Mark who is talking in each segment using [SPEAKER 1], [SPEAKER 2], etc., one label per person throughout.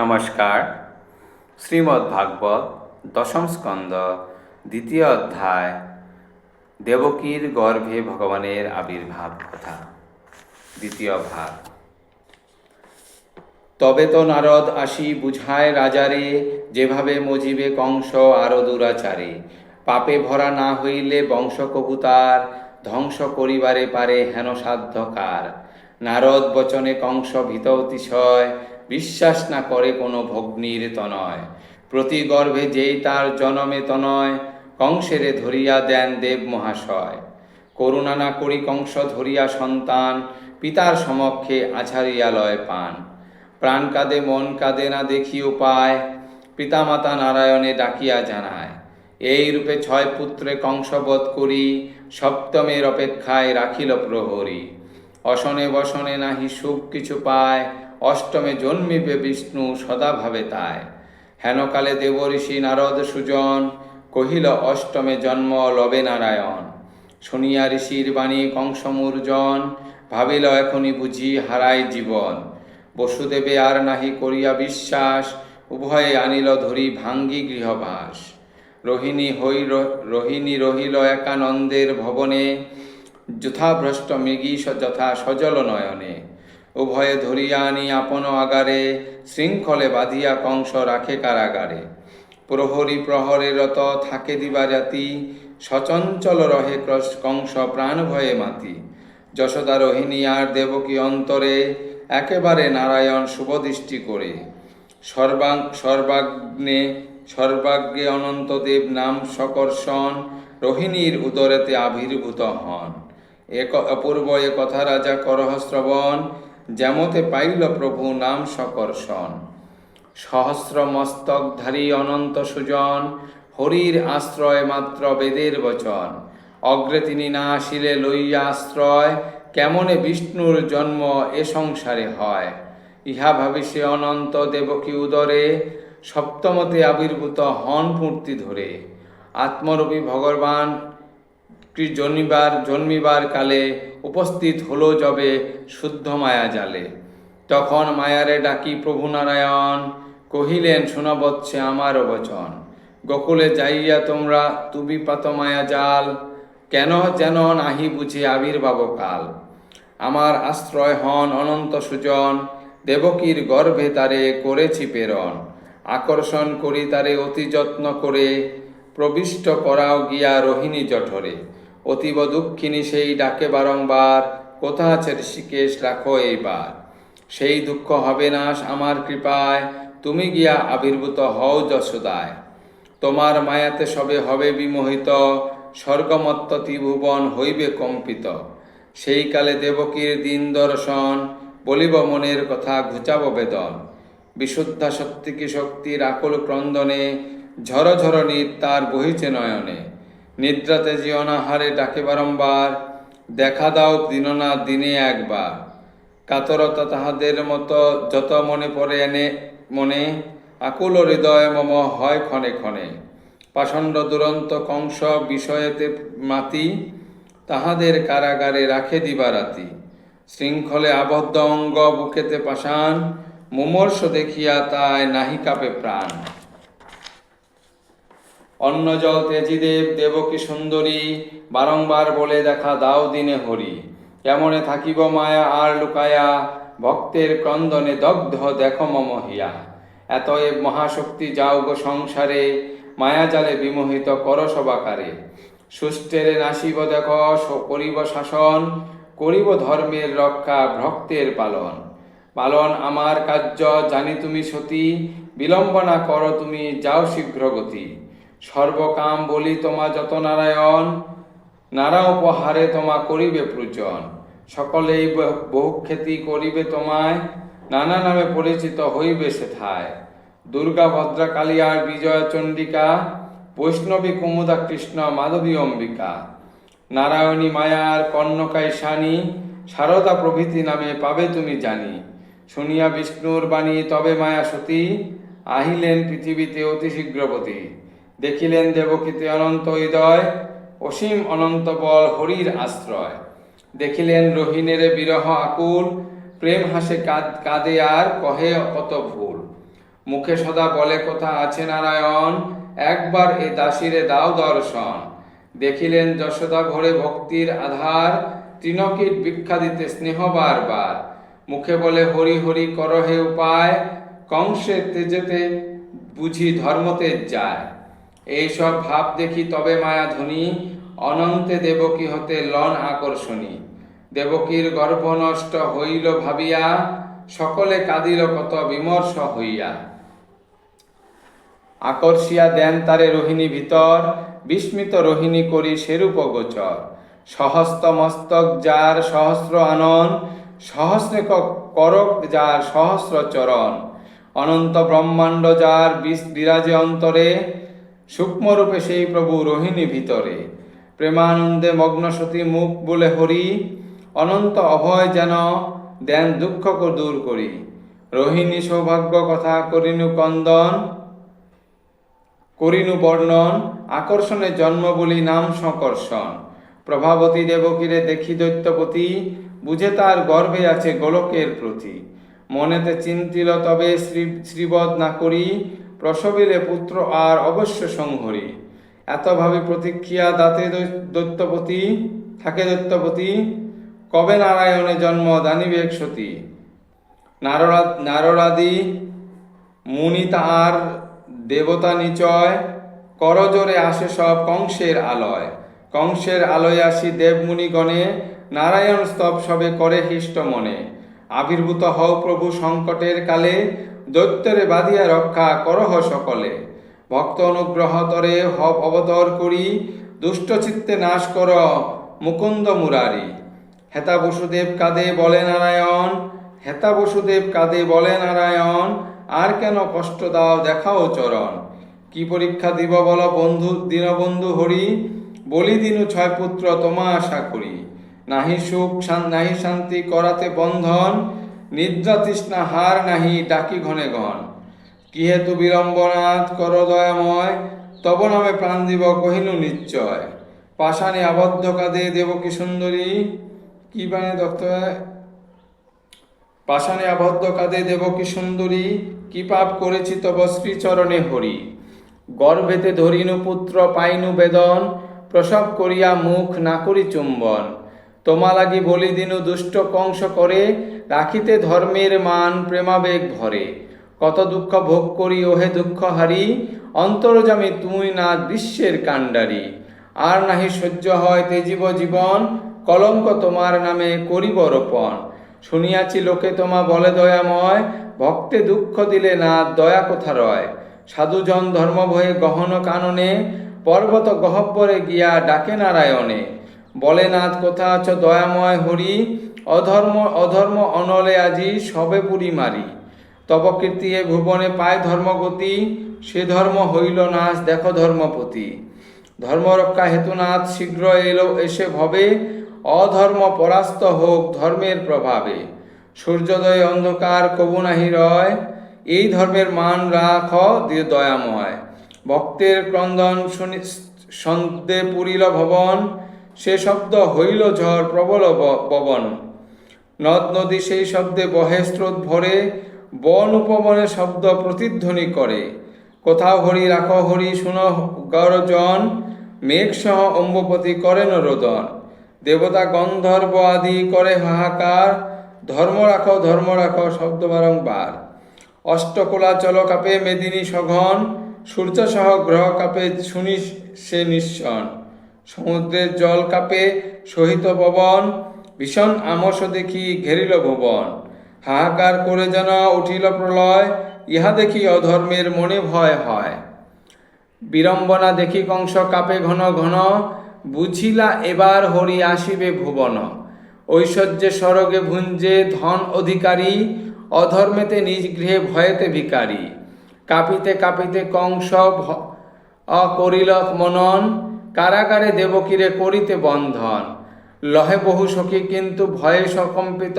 [SPEAKER 1] নমস্কার। শ্রীমদ্ ভাগবত দশম স্কন্দ, দ্বিতীয় অধ্যায়, দেবকীর গর্ভে ভগবানের আবির্ভাব কথা, দ্বিতীয় ভাগ। তবে তো নারদ আসি বুঝায় রাজারে, যেভাবে মজিবে কংস আরও দুরাচারে। পাপে ভরা না হইলে বংশ কবুতার ধ্বংস করিবারে পারে হেন সাধ্যকার নারদ বচনে কংস ভীত অতিশয় বিশ্বাস না করে কোনো ভগ্নীর তনয়। প্রতি গর্ভে যেই তার জনমে তনয়, কংসেরে ধরিয়া দেন দেব মহাশয়। করুণা না করি কংস ধরিয়া সন্তান, পিতার সমক্ষে আছাড়িয়া লয় পান। প্রাণ কাঁদে, মন কাঁদে না দেখি উপায়, পিতামাতা নারায়ণে ডাকিয়া জানায়। এই রূপে ছয় পুত্রে কংসবধ করি, সপ্তমের অপেক্ষায় রাখিল প্রহরী। অসনে বসনে নাহি সুখ কিছু পায় অষ্টমে জন্মিবে বিষ্ণু সদা ভাবে তায় হেনকালে দেবঋষি নারদ সুজন কহিল, অষ্টমে জন্ম লবে নারায়ণ শুনিয়া ঋষির বাণী কংসমূর্জন, ভাবিল, এখনই বুঝি হারাই জীবন। বসুদেবে আর নাহি করিয়া বিশ্বাস, উভয়ে আনিল ধরি ভাঙ্গি গৃহবাস। রোহিণী হই রোহিণী রহিল একানন্দের ভবনে, যথাভ্রষ্ট মৃগী যথা সজল নয়নে। উভয়ে ধরিয়া আনি আপন আগারে, শৃঙ্খলে বাঁধিয়া কংস রাখে কারাগারে। প্রহরী প্রহরে রত থাকে দিবা জাতি, সচঞ্চল রহে কংস প্রাণ ভয়ে মাতি। যশোদা রোহিণী আর দেবকী অন্তরে একেবারে নারায়ণ শুভদৃষ্টি করে। সর্বাং, সর্বাগ্নে সর্বাগ্যে অনন্তদেব নাম সকর্ষণ, রোহিণীর উদরেতে আবির্ভূত হন। এক অপূর্ব এ কথা রাজা করহ শ্রবণ যেমতে পাইল প্রভু নাম সকর্ষণ। সহস্র মস্তকধারী অনন্ত সুজন, হরির আশ্রয় মাত্র বেদের বচন। অগ্রে তিনি না আসিলে লইয়া আশ্রয়, কেমনে বিষ্ণুর জন্ম এ সংসারে হয়? ইহা ভাবি সে অনন্ত দেবকী উদরে, সপ্তমতে আবির্ভূত হন মূর্তি ধরে। আত্মরূপী ভগবান জন্মিবার জন্মিবার কালে উপস্থিত হলো যবে শুদ্ধ মায়া জালে। তখন মায়ারে ডাকি, প্রভু নারায়ণ, কহিলেন, শোনাবচ্ছে আমার বচন। গোকুলে যাইয়া তোমরা তুবি পাত মায়া জাল, কেন যেন নাহি বুঝে আবির্ভাব কাল। আমার আশ্রয় হন অনন্ত সুজন, দেবকীর গর্ভে তারে করেছি প্রেরণ। আকর্ষণ করি তারে অতি যত্ন করে, প্রবিষ্ট করাও গিয়া রোহিণী জঠরে। অতীব দুঃখিনী সেই ডাকে বারংবার, কোথা আছে ঋষিকেশ? রাখো এইবার। সেই দুঃখ হবে নাশ আমার কৃপায়, তুমি গিয়া আবির্ভূত হও যশোদায়। তোমার মায়াতে সবে হবে বিমোহিত, স্বর্গমত্ত ত্রিভুবন হইবে কম্পিত। সেই কালে দেবকীর দিন দর্শন, বলিব মনের কথা ঘুচাব বেদন। বিশুদ্ধা সত্যিকি শক্তির আকুল ক্রন্দনে ঝর ঝর তার বহিছে নয়নে। নিদ্রাতে যে অনাহারে ডাকে বারম্বার দেখা দাও দিননা দিনে একবার। কাতরতা তাহাদের মতো যত মনে পড়ে এনে মনে, আকুল হৃদয় মম হয় ক্ষণে ক্ষণে। পাষণ্ড দুরন্ত কংস বিষয়েতে মাতি, তাহাদের কারাগারে রাখে দিবারাতি। শৃঙ্খলে আবদ্ধ অঙ্গ বুকেতে পাষাণ, মুমর্ষ দেখিয়া তাই নাহি কাপে প্রাণ। অন্ন জল তেজিদেব দেবকী সুন্দরী? বারংবার বলে দেখা দাও দিনে হরি। কেমনে থাকিব মায়া আর লুকায়া? ভক্তের ক্রন্দনে দগ্ধ দেখো মম হিয়া। এতএব মহাশক্তি যাও গো সংসারে, মায়া জালে বিমোহিত কর সবাকারে। সুষ্টেরে নাসিব দেখ করিব শাসন, করিব ধর্মের রক্ষা ভক্তের পালন। পালন আমার কার্য, জানি তুমি সতী বিলম্বনা করো তুমি, যাও শীঘ্র গতি সর্বকাম বলি তোমা যত নারায়ণ, নারা উপহারে তোমা করিবে পূজন। সকলেই ব- বহুখ্যাতি করিবে তোমায়, নানা নামে পরিচিত হইবে সেথায়। দুর্গা ভদ্রা কালিয়ার বিজয় চণ্ডিকা, বৈষ্ণবী কুমুদা কৃষ্ণ মাধবী অম্বিকা। নারায়ণী মায়ার কর্ণকাই শানি সারদা প্রভৃতি নামে পাবে তুমি জানি। শুনিয়া বিষ্ণুর বাণী তবে মায়া সতী আহিলেন পৃথিবীতে অতি শীঘ্রবতী। দেখিলেন দেবকীতে অনন্ত হৃদয়, অসীম অনন্ত বল হরির আশ্রয়। দেখিলেন রহিনের বিরহ আকুল, প্রেম হাসে কাঁদ, কাঁদে আর কহে কত ভুল। মুখে সদা বলে কথা আছে নারায়ণ, একবার এ দাসীরে দাও দর্শন। দেখিলেন যশোদা ঘরে ভক্তির আধার তৃণকীট ভিক্ষা দিতে স্নেহ বারবার। মুখে বলে, হরি হরি, করহে উপায়, কংসে তেজেতে বুঝি ধর্মতে যায়। এইসব ভাব দেখি তবে মায়া ধ্বনি অনন্তে দেবকী হতে লন আকর্ষণী। দেবকীর গর্ভ নষ্ট হইল ভাবিয়া, সকলে কাঁদিল কত বিমর্ষ হইয়া। আকর্ষিয়া দেন তারে রোহিণী ভিতর, বিস্মিত রোহিণী করি সেরূপ গোচর। সহস্ত মস্তক যার সহস্র আনন সহস্রে করক যার সহস্র চরণ। অনন্ত ব্রহ্মাণ্ড যার বিরাজে অন্তরে সূক্ষ্মরূপে সেই প্রভু রোহিণী ভিতরে। প্রেমানন্দে মগ্ন সতী মুখ বলে হরি, অনন্ত অভয় যেন দেন দুঃখ দূর করি। রোহিণী সৌভাগ্য কথা করিনু কন্দন, করিনু বর্ণন, আকর্ষণে জন্ম বলি নাম সকর্ষণ। প্রভাবতী দেবকীরে দেখি দৈত্যপতি, বুঝে তার গর্বে আছে গোলকের প্রতি। মনেতে চিন্তিল তবে শ্রী শ্রীবদ না করি প্রসবিলে পুত্র আর অবশ্য সংহরি। এত ভাবে প্রতীক্ষিয়া দাতে দৈত্যপতি, থাকে দৈত্যপতি, কবে নারায়ণে জন্ম দানিবেক সতী। নাররা, নাররাদি মুনি তার দেবতা নিচয় করজোরে আসে সব কংসের আলয়। কংসের আলয় আসি দেবমুনিগণে, নারায়ণ স্তব সবে করে হিষ্ট মনে। আবির্ভূত হও প্রভু সংকটের কালে দৈত্যরে বাঁধিয়া রক্ষা করহ সকলে। ভক্ত অনুগ্রহ তরে হব অবতর করি, দুষ্ট চিত্তে নাশ কর, মুকুন্দ মুরারি। হেতা বসুদেব কাঁদে বলে নারায়ণ, হেতা বসুদেব কাঁদে বলে নারায়ণ, আর কেন কষ্ট দাও দেখাও চরণ। কি পরীক্ষা দিব বল বন্ধু, দীনবন্ধু হরি, বলি দিনু ছয় পুত্র তোমা আশা করি। নাহি সুখ, নাহি শান্তি, করাতে বন্ধন নিদ্রা তৃষ্ণা হার নাহি ডাকি ঘনে গণ কি হেতু বিড়ম্বনাথ কর দয়াময়, তব নামে প্রাণ দিব কহিনু নিশ্চয়। পাষাণে আবদ্ধ কাদে দেবকী সুন্দরী? কি বানে দত্ত পাষাণে আবদ্ধ কাদে দেবকী সুন্দরী? কি পাপ করেছি তব শ্রীচরণে হরি। গর্ভেতে ধরিনু পুত্র, পাইনু বেদন, প্রসব করিয়া মুখ না করি চুম্বন। তোমা লাগি বলি দিনু দুষ্ট কংস করে, রাখিতে ধর্মের মান প্রেমাবেগ ভরে। কত দুঃখ ভোগ করি, ওহে দুঃখ হারি অন্তর্জামী তুই না বিশ্বের কাণ্ডারি। আর নাহি সহ্য হয় তেজীব জীবন, কলঙ্ক তোমার নামে করিব রোপণ। শুনিয়াছি লোকে তোমা বলে দয়াময়, ভক্তে দুঃখ দিলে না দয়া কোথা রয়? সাধুজন ধর্ম ভয়ে গহন কাননে, পর্বত গহব্বরে গিয়া ডাকে নারায়ণে। বলে নাথ কোথা আছ দয়াময় হরি, অধর্ম অধর্ম অনলে আজি সবে পুরি মারি। তব কীর্তি এ ভুবনে পায় ধর্মগতি, সে ধর্ম হইল নাশ, দেখো ধর্মপতি। ধর্মরক্ষা হেতুনাথ শীঘ্র এলো, এসে ভবে, অধর্ম পরাস্ত হোক ধর্মের প্রভাবে। সূর্যোদয় অন্ধকার, কবু নাহি রয়, এই ধর্মের মান রাখ দিয়ে দয়াময়। ভক্তের ক্রন্দন শুনি সন্দে পুরিল ভবন সে শব্দ হইল ঝড় প্রবল পবন নদ নদী সেই শব্দে বহে স্রোত ভরে, বন উপবনে শব্দ প্রতিধ্বনি করে। কোথাও হরি রাখো হরি, শুন গরজন মেঘ সহ অম্বপতি করেন রোদন। দেবতা গন্ধর্ব আদি করে হাহাকার, ধর্ম রাখো ধর্ম রাখো শব্দ বারংবার। অষ্টকোলা চল কাপে মেদিনী সঘন, সূর্য সহ গ্রহ কাপে শুনি সে নিঃসন। সমুদ্রের জল কাপে সহিত পবন ভীষণ আমস দেখি ঘেরিল ভুবন। হাহাকার করে যেন উঠিল প্রলয়, ইহা দেখি অধর্মের মনে ভয় হয়। বিড়ম্বনা দেখি কংস কাপে ঘন ঘন, বুঝিলা এবার হরি আসিবে ভুবন। ঐশ্বর্যে সরগে ভুঞ্জে ধন অধিকারী, অধর্মেতে নিজ গৃহে ভয়েতে ভিকারী। কাঁপিতে কাঁপিতে কংস করিল মনন কারাগারে দেবকীরে করিতে বন্ধন। লহে বহু সখী কিন্তু ভয়ে সকম্পিত।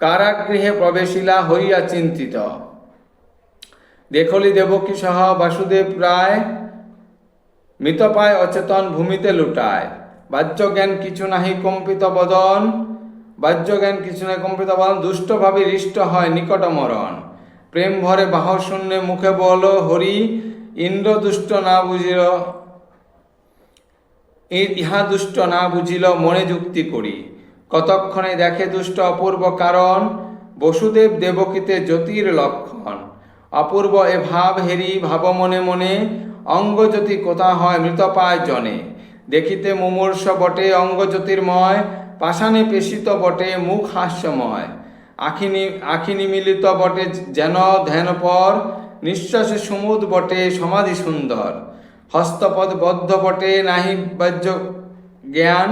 [SPEAKER 1] কারাগৃহে প্রবেশিলা হইয়া চিন্তিত। দেখলি দেবকী সহ বাসুদেব রায় মৃতপায় অচেতন ভূমিতে লুটায়। বাহ্য জ্ঞান কিছু নাহি কম্পিত বদন। বাহ্য জ্ঞান কিছু নাহি কম্পিত বদন। দুষ্টভাবে হৃষ্ট হয় নিকট মরণ প্রেম ভরে বাহ শূন্যে মুখে বল হরি। ইন্দ্র দুষ্ট না বুঝিল ই- ইহা দুষ্ট না বুঝিল মনে যুক্তি করি। কতক্ষণে দেখে দুষ্ট অপূর্ব কারণ? বসুদেব দেবকীতে জ্যোতির লক্ষণ। অপূর্ব এ ভাব হেরি ভাব মনে মনে অঙ্গজ্যোতি কোথা হয় মৃত পায় জনে। দেখিতে মুমূর্ষ বটে অঙ্গ জ্যোতির্ময়, পাষাণে পেশিত বটে মুখ হাস্যময়। আখিনি আখিনি মিলিত বটে যেন ধ্যানপর, নিঃশ্বাসে সুমুদ বটে সমাধি সুন্দর। হস্তপদ বদ্ধ বটে নাহি বাহ্য জ্ঞান,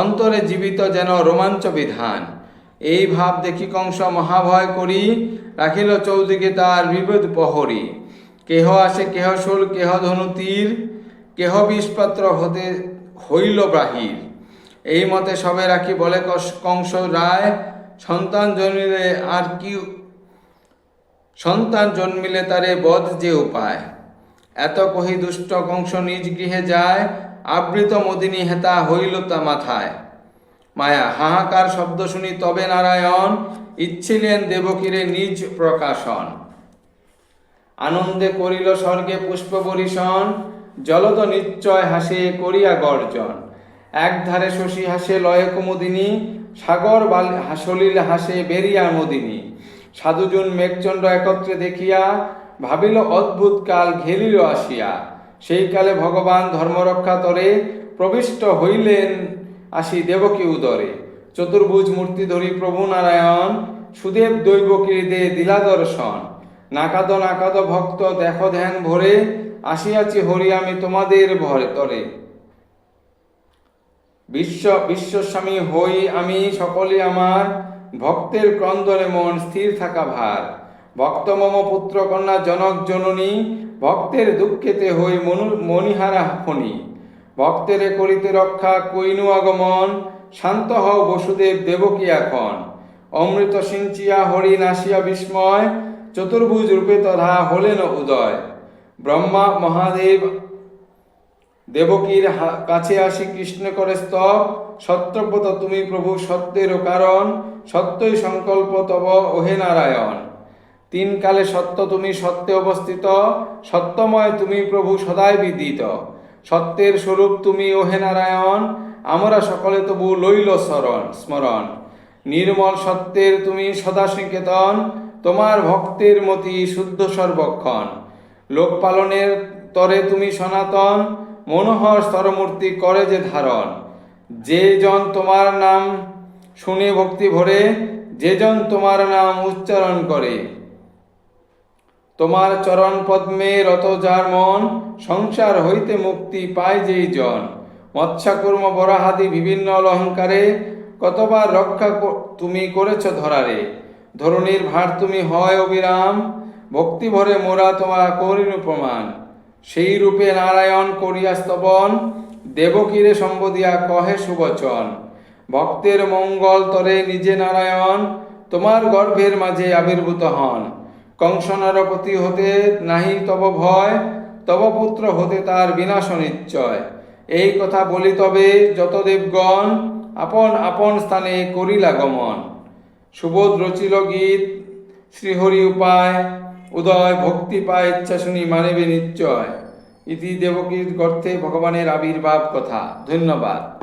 [SPEAKER 1] অন্তরে জীবিত যেন রোমাঞ্চ বিধান। এই ভাব দেখি কংস মহাভয় করি, রাখিল চৌদিকে তার বিপদ প্রহরী। কেহ আসে, কেহ শূল, কেহ ধনু তীর, কেহ বিষপাত্র হতে হইল বাহির। এই মতে সবে রাখি বলে কংস রায়, সন্তান জন্মিলে আর কি, সন্তান জন্মিলে তারে বধ যে উপায়? এত কহি দুষ্ট কংস নিজ গৃহে যায়, আবৃত মদিনী হেতা হইল তা মাথায়। মায়া, হাহাকার শব্দ শুনি তবে নারায়ণ, ইচ্ছিলেন দেবকীরে নিজ প্রকাশন। আনন্দে করিল স্বর্গে পুষ্প বরিশন জলদ নিশ্চয় হাসে করিয়া গর্জন। এক ধারে শশী হাসে লয়ে কুমুদিনী সাগর বাল সলিল হাসে বেরিয়া মদিনী। সাধুজন মেঘচন্দ্র একত্রে দেখিয়া ভাবিল অদ্ভুত কাল ঘেরিল আসিয়া। সেই কালে ভগবান ধর্মরক্ষা তরে প্রবিষ্ট হইলেন আসি দেবকী উদরে। চতুর্ভুজ মূর্তি ধরি প্রভু নারায়ণ, সুদেব দৈবকীদে দিলা দর্শন। নাকাদ নাকাদ ভক্ত দেখ ধ্যান ভরে আসিয়াছি হরি আমি তোমাদের ভরে তরে। বিশ্ব বিশ্বস্বামী হই আমি সকলে আমার, ভক্তের ক্রন্দনে মন স্থির থাকা ভার। ভক্ত মম পুত্র কন্যা জনক জননী, ভক্তের দুঃখেতে হই মনু মণিহারা ফণি। ভক্তেরে করিতে রক্ষা কৈনু আগমন, শান্ত হও বসুদেব দেবকী এখন। অমৃত সিঞ্চিয়া হরি নাসিয়া বিস্ময়, চতুর্ভুজ রূপে তথা হলেন উদয়। ব্রহ্মা মহাদেব দেবকীর কাছে আসি কৃষ্ণ করে স্তব, সত্যব্রত তুমি প্রভু সত্যেরও কারণ, সত্যই সংকল্প তব ওহে নারায়ণ। তিন কালে সত্য তুমি সত্যে অবস্থিত, সত্যময় তুমি প্রভু সদাই বিদিত। সত্যের স্বরূপ তুমি, ওহে নারায়ণ, আমরা সকলে তবু লইল স্মরণ স্মরণ। নির্মল সত্যের তুমি সদা নিকেতন তোমার ভক্তের মতি শুদ্ধ সর্বক্ষণ। লোক পালনের তরে তুমি সনাতন, মনোহর স্তরমূর্তি করে যে ধারণ। যে জন তোমার নাম শুনে ভক্তি ভরে, যে জন তোমার নাম উচ্চারণ করে তোমার চরণ পদ্মে রত যার মন, সংসার হইতে মুক্তি পায় যেই জন। মৎস্যাকুর্ম বরাহাদি বিভিন্ন অলঙ্কারে, কতবার রক্ষা তুমি করেছ ধরারে। ধরণীর ভার তুমি হয় অবিরাম, ভক্তি ভরে মোরা তোমার করিনু প্রমাণ। সেই রূপে নারায়ণ করিয়া স্তবন দেবকীরে সম্বোধিয়া কহে সুবচন। ভক্তের মঙ্গল তরে নিজে নারায়ণ, তোমার গর্ভের মাঝে আবির্ভূত হন। কংসনরপতি হতে নাহি তব ভয়, তব পুত্র হতে তার বিনাশ নিশ্চয়। এই কথা বলি তবে যত দেবগণ আপন আপন স্থানে করিলা গমন। সুবোধ রচিল গীত, শ্রীহরি উপায়, উদয় ভক্তি পায় ইচ্ছা শুনি মানবে নিশ্চয়। ইতি দেবকীর গর্থে ভগবানের আবির্ভাব কথা। ধন্যবাদ।